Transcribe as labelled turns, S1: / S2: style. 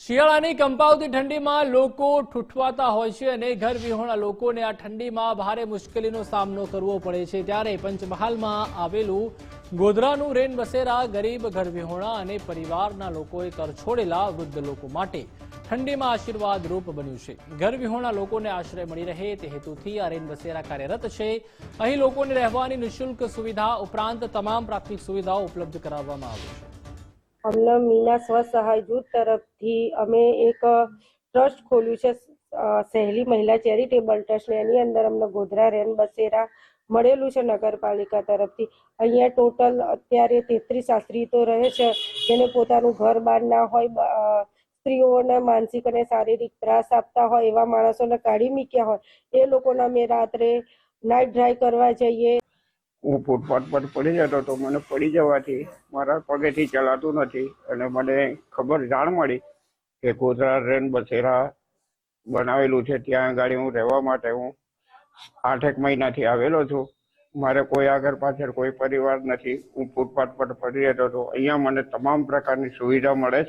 S1: શિયાળાની કંપાવતી ઠંડીમાં લોકો ઠૂઠવાતા હોય છે અને ઘર વિહોણા લોકોને આ ઠંડીમાં ભારે મુશ્કેલીનો સામનો કરવો પડે છે. ત્યારે પંચમહાલમાં આવેલું ગોધરાનું રેન બસેરા ગરીબ ઘર વિહોણા અને પરિવારના લોકોએ તરછોડેલા વૃદ્ધ લોકો માટે ઠંડીમાં આશીર્વાદ રૂપ બન્યું છે. ઘર વિહોણા લોકોને આશ્રય મળી રહે તે હેતુથી આ રેન બસેરા કાર્યરત છે. અહીં લોકોને રહેવાની નિઃશુલ્ક સુવિધા ઉપરાંત તમામ પ્રાથમિક સુવિધાઓ ઉપલબ્ધ કરાવવામાં આવી છે.
S2: અમને મીના સ્વસહાય જૂથ તરફથી અમે એક ટ્રસ્ટ ખોલ્યું છે સહેલી મહિલા ચેરિટેબલ ટ્રસ્ટ એની અંદર અમને ગોધરા, રેન, બસેરા મળેલું છે નગરપાલિકા તરફથી. અહીંયા ટોટલ અત્યારે તેત્રીસ આશ્રિતો રહે છે, જેને પોતાનું ઘર બહાર ના હોય સ્ત્રીઓને માનસિક અને શારીરિક ત્રાસ આપતા હોય એવા માણસોને કાઢી મૂક્યા હોય. એ લોકોને અમે રાત્રે નાઇટ ડ્રાઈવ કરવા જઈએ.
S3: હું ફૂટપાથ પર પડી જતો તો મને પડી જવાથી મારા પગેથી ચલાતું નથી અને મને ખબર જાણ મળી કે ગોધરા રેન બસેરા બનાવેલું છે. ત્યાં આગળ હું રહેવા માટે હું આઠેક મહિનાથી આવેલો છું. મારે કોઈ આગળ પાછળ કોઈ પરિવાર નથી. હું ફૂટપાથ પર પડી રહેતો હતો અહીંયા મને તમામ પ્રકારની સુવિધા મળે છે.